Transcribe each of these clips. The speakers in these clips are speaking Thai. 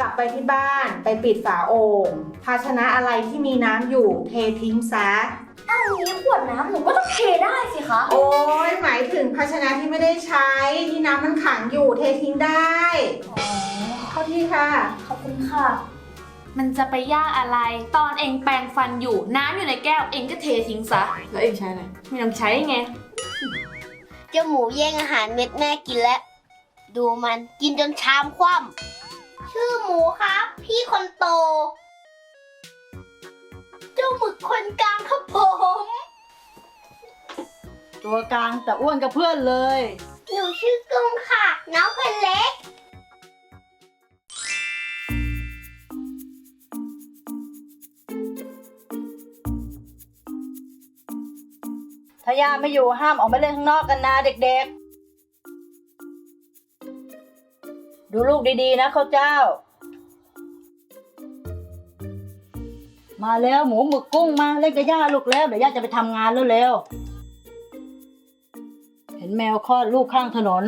กลับไปที่บ้านไปปิดฝาโอ่งภาชนะอะไรที่มีน้ำอยู่เททิ้งซะ อ้าวนี้ขวดน้ำหนูก็ต้องเทได้สิคะ โอ้ยหมายถึงภาชนะที่ไม่ได้ใช้ที่น้ำมันขังอยู่เททิ้งได้ อ๋อ เข้าที่ค่ะ ขอบคุณค่ะ มันจะไปยากอะไร ตอนเองแปรงฟันอยู่ น้ำอยู่ในแก้วเองก็เททิ้งซะ แล้วเองใช้อะไร ไม่ต้องใช้ไง เจ้าหมูแย่งอาหารเม็ดแม่กินแล้ว ดูมันกินจนชามคว่ำ ชื่อหมูครับ พี่คนโต เจ้าหมึกคนกลางครับผม ตัวกลางแต่อ้วนกับเพื่อนเลย หนูชื่อกุ้งค่ะ น้องคนเล็ก ถ้าย่าไม่อยู่ห้ามออกมาเล่นข้างนอกกันนะเด็กๆ ดูลูกดีๆนะข้าวเจ้า มาแล้วหมูหมึกกุ้งมาเล่นกับย่าลูกแล้วเดี๋ยวย่าจะไปทำงานแล้วเร็วเห็นแมวคลอดลูกข้างถนน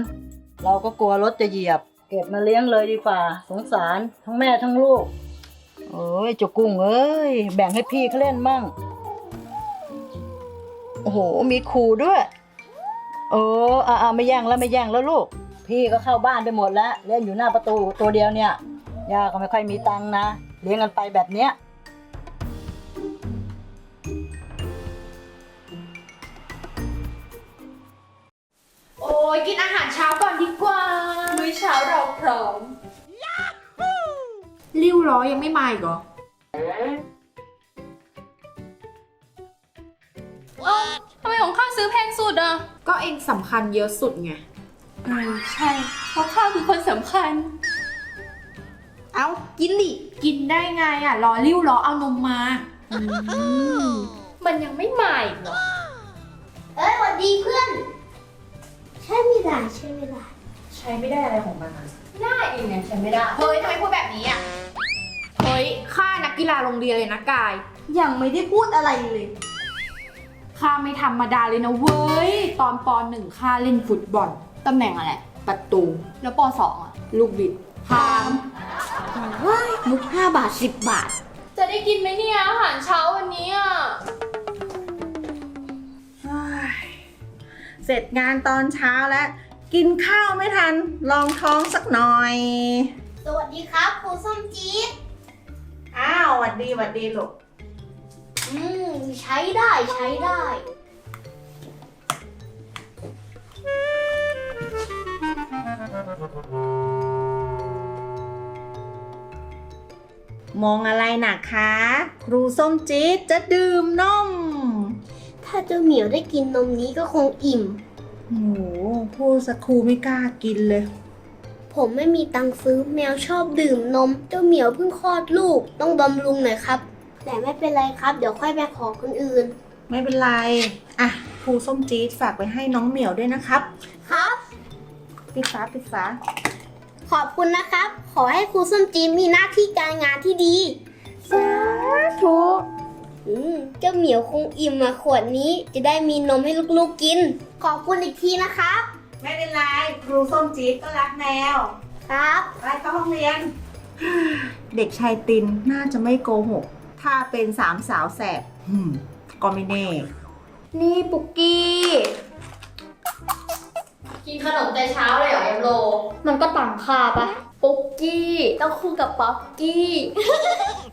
เราก็กลัวรถจะเหยียบ เก็บมาเลี้ยงเลยดีกว่า สงสารทั้งแม่ทั้งลูกโอ้ยเจุกุ้งเอ้ยแบ่งให้พี่เขาเล่นมั่งโอ้โหมีขู่ด้วย โอ้อาอาไม่แย่งแล้วไม่แย่งแล้วลูก พี่ก็เข้าบ้านไปหมดแล้วเล่นอยู่หน้าประตูตัวเดียวเนี่ยย่าก็ไม่ค่อยมีตังค์นะเลี้ยงกันไปแบบเนี้ยโอ้ยกินอาหารเช้าก่อนดีกว่ามื้อเช้าเราพร้อมริ้วล้อยังไม่มาอีกเหรอเอ้าทำไมของข้าซื้อแพงสุดอะ ก็เองสำคัญเยอะสุดไง เออใช่ เพราะข้าคือคนสำคัญ เอากินดิ กินได้ไงอะรอริ้วล้อเอานมมา มันยังไม่มาอีกเหรอเอ้ยสวัสดีเพื่อน ใช่ไม่ได้ใช่ไม่ได้ใช้ไม่ได้อะไรของมันอะได้เองเนี่ยฉันไม่ได้ เฮ้ยทำไมพูดแบบนี้อะ เฮ้ยข้านักกีฬาโรงเรียนเลยนะกาย ยังไม่ได้พูดอะไรเลย ข้าไม่ธรรมดาเลยนะเว้ย ตอนปหนึ่งข้าเล่นฟุตบอล ตำแหน่งอะไร ประตู แล้วปสองอะลูกบิดพามมุก5บาท 10 บาท จะได้กินไหมเนี่ยอาหารเช้าวันนี้อะ เสร็จงานตอนเช้าแล้ว กินข้าวไม่ทันลองท้องสักหน่อย สวัสดีครับ ครูส้มจี๊ดอ้าวหวัดดีหวัดดีลูก อืม ใช้ได้ใช้ได้ มองอะไรหนักคะ ครูส้มจี๊ดจะดื่มนม ถ้าเจ้าเหมียวได้กินนมนี้ก็คงอิ่มโอ้โหพูดสักครูไม่กล้ากินเลย ผมไม่มีตังค์ซื้อแมวชอบดื่มนม เจ้าเหมียวเพิ่งคลอดลูกต้องบำรุงหน่อยครับ แต่ไม่เป็นไรครับ เดี๋ยวค่อยไปขอคนอื่น ไม่เป็นไร อะ ครูส้มจี๊ดฝากไปให้น้องเหมียวด้วยนะครับ ครับ ปิดฟ้าปิดฟ้าขอบคุณนะครับ ขอให้ครูส้มจีนมีหน้าที่การงานที่ดีสาธุอืมเจ้าเหมียวคงอิ่มอะขวดนี้ จะได้มีนมให้ลูกๆกิน ขอบคุณอีกทีนะครับ ไม่เป็นไรครูส้มจี๊ดก็รักแมวครับ ไปเข้าห้องเรียน เด็กชายตินน่าจะไม่โกหก ถ้าเป็นสามสาวแสบหืมก็ไม่แน่ นี่ปุกกี้ กินขนมแต่เช้าเลยเหรอเอ็มโล มันก็ต่างค่าปะปุกกี้ต้องคู่กับป๊อกกี้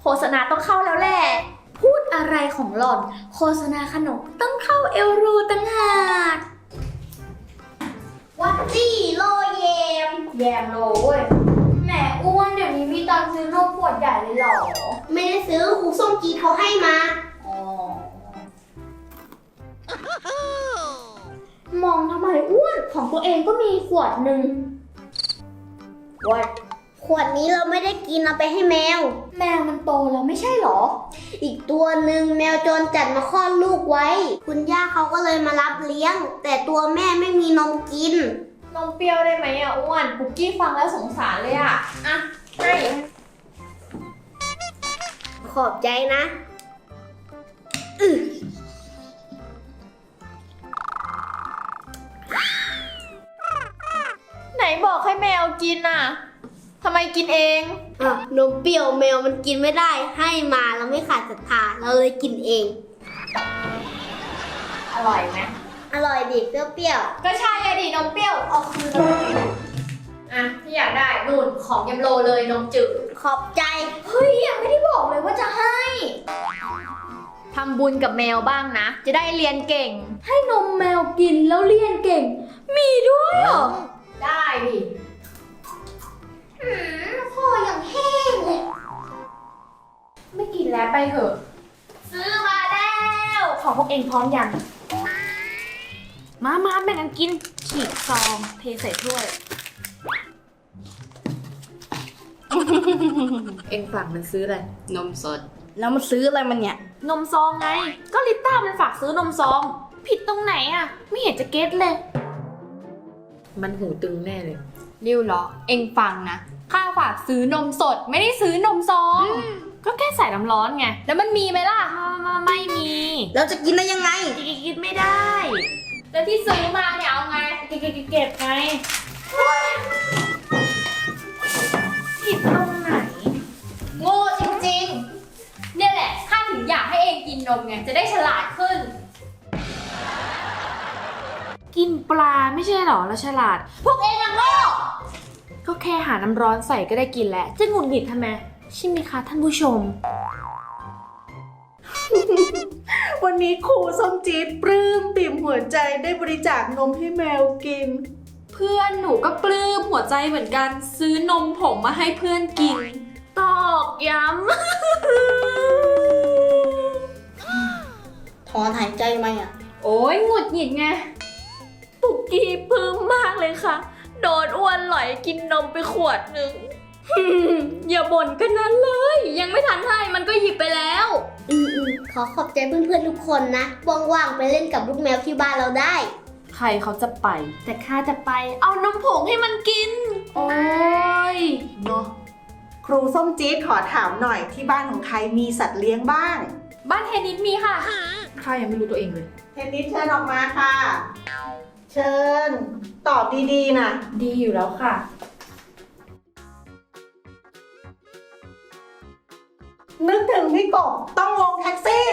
โฆษณาต้องเข้าแล้วแหละ พูดอะไรของหล่อน โฆษณาขนมต้องเข้าเอลรูตั้งหากวัดจี้โลเยม แยมโลเว้ย แหมอ้วนเดี๋ยวนี้มีตังค์ซื้อนมขวดใหญ่เลยเหรอ ไม่ได้ซื้อครูส้มจีนเขาให้มา มองทำไมอ้วนของตัวเองก็มีขวดหนึ่งวัดขวดนี้เราไม่ได้กินเอาไปให้แมว แมวมันโตแล้วไม่ใช่เหรอ อีกตัวหนึ่งแมวจรจัดมาคลอดลูกไว้ คุณย่าเขาก็เลยมารับเลี้ยง แต่ตัวแม่ไม่มีนมกิน นมเปรี้ยวได้ไหมอะอ้วนปุกกี้ฟังแล้วสงสารเลยอะ อะให้ขอบใจนะ ไหนบอกให้แมวกินอะทำไมกินเอง อะนมเปรี้ยวแมวมันกินไม่ได้ ให้มาแล้วไม่ขาดศรัทธาเราเลยกินเอง อร่อยไหมอร่อยดิเปรี้ยวก็ใช่อะดินมเปรี้ยวเอาคืนเลยอะที่อยากได้นู่นของยำโลเลยนมจืดๆขอบใจ เฮ้ยยังไม่ได้บอกเลยว่าจะให้ ทำบุญกับแมวบ้างนะ จะได้เรียนเก่ง ให้นมแมวกินแล้วเรียนเก่ง มีด้วยเหรอ ได้ดิหืมคออย่างแห้งเลย ไม่กินแล้วไปเถอะ ซื้อมาแล้ว ของพวกเองพร้อมยัง มามาแบ่งกันกิน ฉีกซอง เทใส่ถ้วย เองฝากมันซื้ออะไร นมสด แล้วมันซื้ออะไรมันเนี่ย นมซองไง ก็ลิต้ามันฝากซื้อนมซอง ผิดตรงไหนอะไม่เห็นจะเก็ตเลย มันหูตึงแน่เลย ริวเหรอ เอ็งฟังนะ ข้าฝากซื้อนมสดไม่ได้ซื้อนมซอง ก็แค่ใส่น้ำร้อนไง แล้วมันมีไหมล่ะ ไม่ไม่มีแล้วจะกินได้ยังไง กินไม่ได้ แล้วที่ซื้อมาเนี่ยเอาไงเก็บเก็บเก็บไงผิดตรงไหน โง่จริงๆ เนี่ยแหละข้าถึงอยากให้เองกินนมไง จะได้ฉลาดขึ้น กินปลาไม่ใช่หรอแล้วฉลาด พวกเองอะโง่ก็แค่หาน้ำร้อนใส่ก็ได้กินแล้ว จะหงุดหงิดทำไม ใช่ไหมคะท่านผู้ชม วันนี้ครูส้มจี๊ดปลื้มปิ่มหัวใจได้บริจาคนมให้แมวกิน เพื่อนหนูก็ปลื้มหัวใจเหมือนกัน ซื้อนมผงมาให้เพื่อนกิน ตอกย้ถอนหายใจไหมอะ โอ้ยหงุดหงิดไงำปุ กกี้ปลื้มมากเลยค่ะ โดนอ้วนหลอยกินนมไปขวดหนึ่ง อย่าบ่นกันนั้นเลย ยังไม่ทันให้มันก็หยิบไปแล้ว อืมอืมขอขอบใจเพื่อนๆทุกคนนะ ว่างๆไปเล่นกับลูกแมวที่บ้านเราได้ ใครเขาจะไป แต่ข้าจะไป เอานมผงให้มันกิน โอ้ยเนาะครูส้มจี๊ดขอถามหน่อยที่บ้านของใครมีสัตว์เลี้ยงบ้าง บ้านเทนนิสมีค่ะ ข้ายังไม่รู้ตัวเองเลย เทนนิสเชิญออกมาค่ะ เชิญ ตอบดีๆนะดีอยู่แล้วค่ะ นึกถึงพี่กบต้องลงแท็กซี่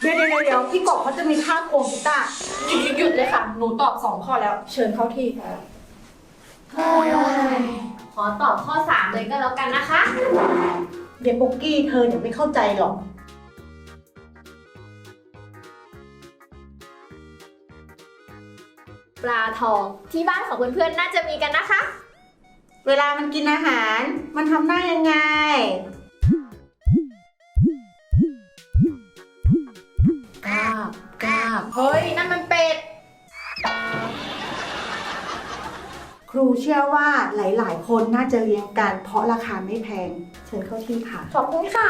เดี๋ยวเดี๋ยวเดี๋ยวพี่กบเขาจะมีท่าโคงกีตาร์ หยุดหยุดหยุดเลยค่ะ หนูตอบสองข้อแล้ว เชิญเข้าที่ค่ะ ขอตอบข้อ 3 เลยก็แล้วกันนะคะ เดี๋ยวปุกกี้เธอเนี่ยไม่เข้าใจหรอก ปลาทองที่บ้านของเพื่อนๆน่าจะมีกันนะคะ เวลามันกินอาหาร มันทำหน้ายังไง บกาบเฮ้ยนั่นมันเป็ด ครูเชื่อว่าหลายๆ คนน่าจะเลี้ยงกัน เพราะราคาไม่แพง เชิญเข้าที่ค่ะ ขอบคุณค่ะ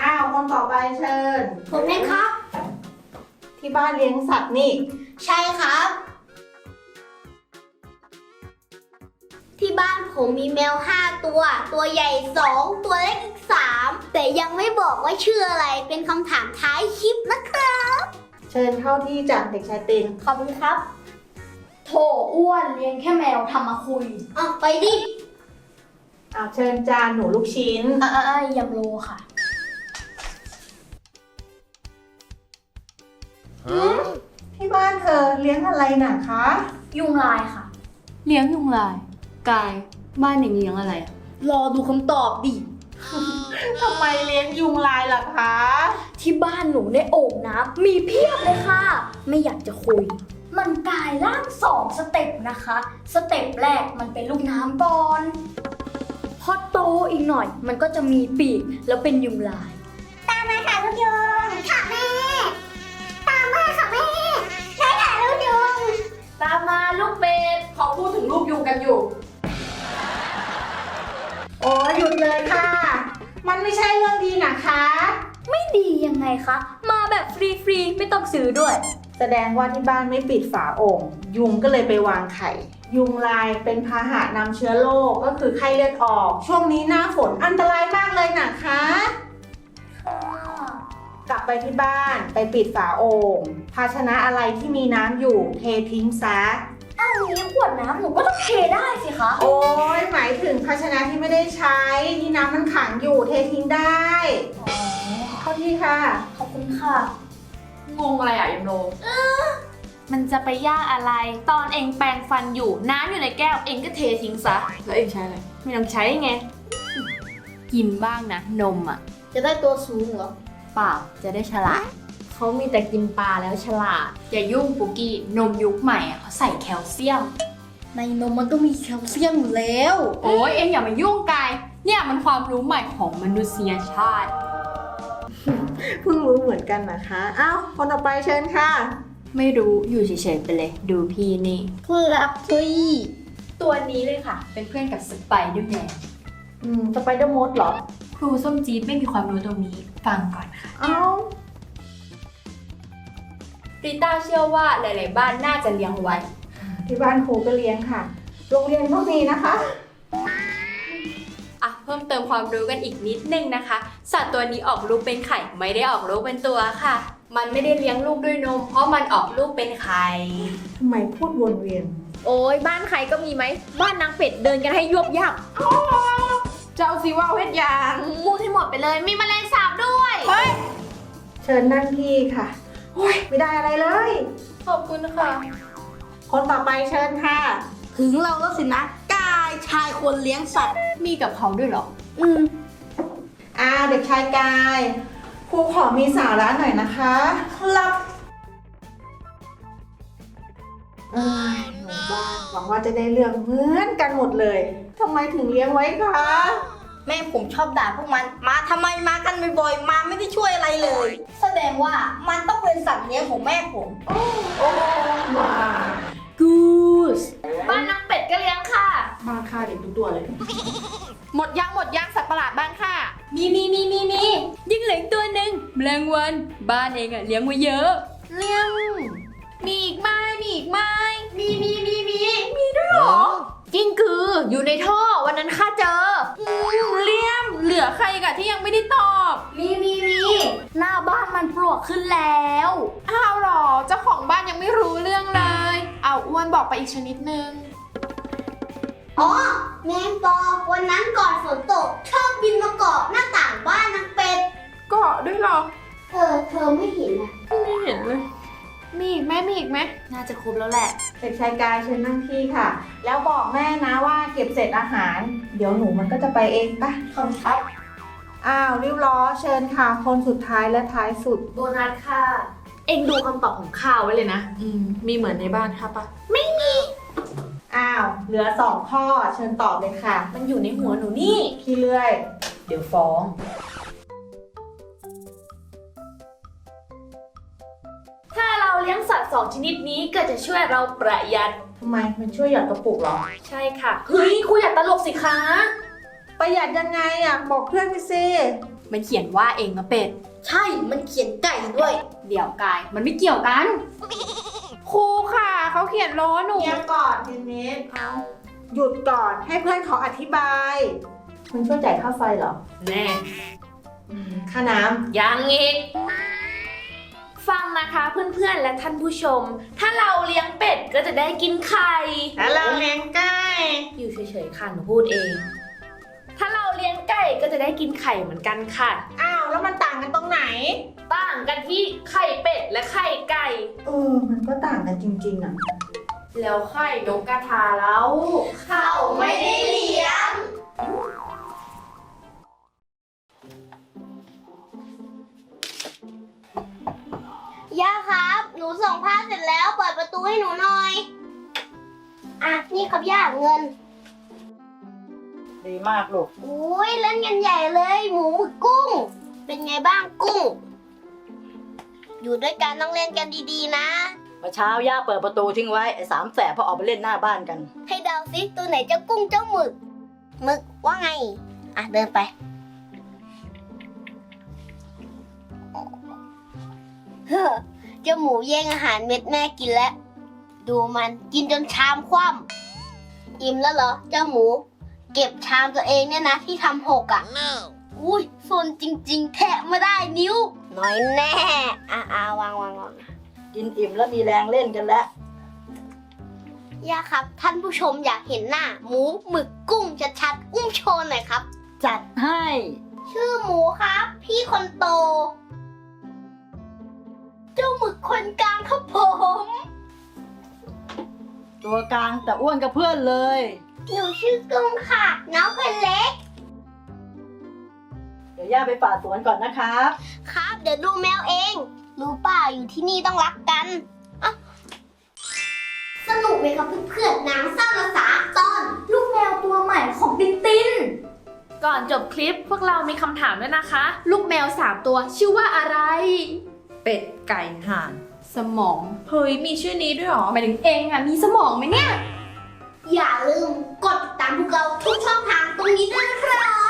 อ้าวคนต่อไปเชิญ ผมเองครับ ที่บ้านเลี้ยงสัตว์นี่ ใช่ครับ ที่บ้านผมมีแมว 5 ตัว ตัวใหญ่ 2 ตัวเล็กอีก 3 แต่ยังไม่บอกว่าชื่ออะไรเป็นคำถามท้ายคลิปนะครับ เชิญเข้าที่จากเด็กชายตินขอบคุณครับ โถอ้วนเลี้ยงแค่แมวทำมาคุยอะไปดิอ้าวเชิญจานหนูลูกชิ้น อ่าอ่ายำโลค่ะ ที่บ้านเธอเลี้ยงอะไรน่ะคะยุงลายค่ะ เลี้ยงยุงลาย กาย บ้านเองเลี้ยงอะไรอะรอดูคำตอบดิ ทำไมเลี้ยงยุงลายล่ะคะ ที่บ้านหนูในโอ่งน้ำมีเพียบเลยค่ะ ไม่อยากจะคุย มันกลายร่างสองสเต็ปนะคะ สเต็ปแรกมันเป็นลูกน้ำก่อนพอโตอีกหน่อย มันก็จะมีปีกแล้วเป็นยุงลาย ตามมาค่ะลูกยุงค่ะแม่ ตามมาค่ะแม่ใช่ค่ะลูกยุงตามมาลูกเป็ดเขาพูดถึงลูกยุงกันอยู่ โอ้หยุดเลยค่ะ มันไม่ใช่เรื่องดีนะคะ ไม่ดียังไงคะ มาแบบฟรีๆ ไม่ต้องซื้อด้วย แสดงว่าที่บ้านไม่ปิดฝาโอ่งยุงก็เลยไปวางไข่ ยุงลายเป็นพาหะนำเชื้อโรคก็คือไข้เลือดออก ช่วงนี้หน้าฝนอันตรายมากเลยนะคะ กลับไปที่บ้านไปปิดฝาโอ่งภาชนะอะไรที่มีน้ำอยู่เททิ้งซะอ้าวนี้ขวดน้ำหนูก็ต้องเทได้สิคะ โอ้ยหมายถึงภาชนะที่ไม่ได้ใช้ที่น้ำมันขังอยู่เททิ้งได้ เข้าที่ค่ะ ขอบคุณค่ะ งงอะไรอะยมโล มันจะไปยากอะไร ตอนเองแปรงฟันอยู่ น้ำอยู่ในแก้ว เองก็เททิ้งซะ แล้วเองใช้อะไร ไม่ต้องใช้ไง กินบ้างนะ นมอะ จะได้ตัวสูงเหรอ เปล่า จะได้ฉลาด เขามีแต่กินปลาแล้วฉลาด อย่ายุ่งปุกกี้ นมยุคใหม่อะเขาใส่แคลเซียม ในนมมันก็มีแคลเซียมอยู่แล้ว โอ้ยเอ็งอย่ามายุ่งกาย เนี่ยมันความรู้ใหม่ของมนุษยชาติ เพิ่งรู้เหมือนกันนะคะอ้าวคนต่อไปเชิญค่ะ ไม่รู้อยู่เฉยๆไปเลย ดูพี่นี่ครับพี่ตัวนี้เลยค่ะ เป็นเพื่อนกับสไปเดอร์แมนอืมสไปเดอร์มดเหรอ ครูส้มจี๊ดไม่มีความรู้ตรงนี้ ฟังก่อนค่ะเอ้าริต้าเชื่อว่าหลาย ๆ บ้านน่าจะเลี้ยงไว้ ที่บ้านครูก็เลี้ยงค่ะ โรงเรียนก็มีนะคะอะเพิ่มเติมความรู้กันอีกนิดนึงนะคะ สัตว์ตัวนี้ออกลูกเป็นไข่ไม่ได้ออกลูกเป็นตัวค่ะ มันไม่ได้เลี้ยงลูกด้วยนม เพราะมันออกลูกเป็นไข่ ทำไมพูดวนเวียน โอ้ยบ้านใครก็มีไหม บ้านนางเป็ดเดินกันให้ยวบยับเจ้าสิว่าเวทยางพูดให้หมดไปเลย มีแมลงสาบด้วย เชิญนั่งที่ค่ะโอ้ยไม่ได้อะไรเลย ขอบคุณค่ะ คนต่อไปเชิญค่ะ ถึงเราแล้วสินะกายชายควรเลี้ยงสัตว์ มีกับเขาด้วยเหรอ อืมอ้าวเด็กชายกายครูขอมีสาระหน่อยนะคะ ครับเอ้ยหนูบ้านหวังว่าจะได้เรื่องเหมือนกันหมดเลยทำไมถึงเลี้ยงไว้คะ แม่ผมชอบด่าพวกมัน มาทำไมมากันบ่อยๆ มาไม่ได้ช่วยอะไรเลย แสดงว่ามันต้องเป็นสัตว์เลี้ยงของแม่ผม โอ้มากูสบ้านนางเป็ดก็เลี้ยงค่ะ มาค่ะเด็กทุกตัวเลย หมดยังหมดยังสัตว์ประหลาดบ้านค่ะมีมีมีมีมียิ่งเหลืออกตัวหนึ่งแมลงวัน บ้านเองอะเลี้ยงไว้เยอะ เลี้ยงมีอีกไหมมีอีกไหมมีมีมีมีมีด้วยเหรอกิ้งกืออยู่ในท่อวันนั้นข้าเจออืมเลี่ยมเหลือใครกะที่ยังไม่ได้ตอบมีมีมีหน้าบ้านมันปลวกขึ้นแล้ว อ้าวเหรอเจ้าของบ้านยังไม่รู้เรื่องเลย เอาอ้วนบอกไปอีกชนิดนึง อ๋อแมงปอวันนั้นก่อนฝนตกชอบบินมาเกาะหน้าต่างบ้านนางเป็ด เกาะด้วยเหรอ เออ เธอไม่เห็นนะไม่เห็นเลย มีอีกไหมมีอีกไหมน่าจะครบแล้วแหละ เด็กชายกายเชิญนั่งที่ค่ะ แล้วบอกแม่นะว่าเก็บเศษอาหาร เดี๋ยวหนูมันก็จะไปเองปะขอบคุณครับ อ้าวริ้วล้อเชิญค่ะ คนสุดท้ายและท้ายสุด โบนัสค่ะ เอ็งดูคำตอบของข้าวไว้เลยนะ อืม มีเหมือนในบ้านค่ะปะ อ้าว เหลือสองข้อเชิญตอบเลยค่ะ มันอยู่ในหัวหนูนี่ พี่เลื่อย เดี๋ยวฟ้อง ถ้าเราเลี้ยงสัตว์สองชนิดนี้ก็จะช่วยเราประหยัด ทำไมมันช่วยหยอดกระปุกเหรอ ใช่ค่ะ เฮ้ยครูอย่าตลกสิคะ ประหยัดยังไงอะ บอกเพื่อนไปสิ มันเขียนว่าเองนะเป็ด ใช่ มันเขียนไก่ด้วย เดี๋ยวกาย มันไม่เกี่ยวกัน ครูค่ะเขาเขียนล้อหนู เงียบก่อนเทนนิสหยุดก่อนให้เพื่อนเขาอธิบายมันช่วยจ่ายค่าไฟเหรอ แน่ค่าน้ยังอีก ฟังนะคะเพื่อนๆและท่านผู้ชม ถ้าเราเลี้ยงเป็ดก็จะได้กินไข่ำแล้วเราเลี้ยงไก่อยู่เฉยๆค่ะหนูพูดเอง ถ้าเราเลี้ยงไก่ก็จะได้กินไข่เหมือนกันค่ะ อ้าว แล้วมันต่างกันตรงไหน ต่างกันที่ไข่เป็ดและไข่ไก่ เออ มันก็ต่างกันจริงๆอะ แล้วไข่นกกระทาแล้ว เขาไม่ได้เลี้ยง ย่าครับ หนูส่งผ้าเสร็จแล้วเปิดประตูให้หนูหน่อย อะ นี่ครับย่าเงิน ดีมากลูก อุ้ยเล่นกันใหญ่เลย หมูหมึกกุ้ง เป็นไงบ้างกุ้ง อยู่ด้วยกันต้องเล่นกันดีๆนะ เมื่อเช้าย่าเปิดประตูทิ้งไว้ไอ้สามแสบพอออกไปเล่นหน้าบ้านกัน ให้เดาซิตัวไหนเจ้ากุ้งเจ้าหมึกหมึกว่าไง อะเดินไป เฮ้อเจ้าหมูแย่งอาหารเม็ดแม่กินแล้ว ดูมันกินจนชามคว่อิ่มแล้วเหรอ เจ้าหมู เก็บชามตัวเองเนี่ยนะที่ทำหกอะ อุ้ยโซนจริง ๆ แทะไม่ได้นิ้ว น้อยแน่อะอ่าวางวางวางกินอิ่มแล้วมีแรงเล่นกันแล้วย่าครับ ท่านผู้ชมอยากเห็นหน้า หมูหมึกกุ้งชัดๆอุ้มโชว์หน่อยครับ จัดให้ ชื่อหมูครับ พี่คนโต เจ้าหมึกคนกลางครับผม ตัวกลางแต่อ้วนกับเพื่อนเลย หนูชื่อกุ้งค่ะ น้องคนเล็ก เดี๋ยวย่าไปฝ่าสวนก่อนนะครับครับ เดี๋ยวดูแมวเอง รู้เปล่าอยู่ที่นี่ต้องรักกันอะสนุกไหมครับเพื่อนๆนางสร้างภาษาตอน ลูกแมวตัวใหม่ของตินตินก่อนจบคลิปพวกเรามีคำถามด้วยนะคะ ลูกแมว 3 ตัวชื่อว่าอะไร เป็ดไก่ห่าน สมองเฮ้ยมีชื่อนี้ด้วยเหรอหมายถึงเองอะมีสมองไหมเนี่ย อย่าลืมกดติดตามพวกเราทุกช่องทางตรงนี้ด้วยนะครับ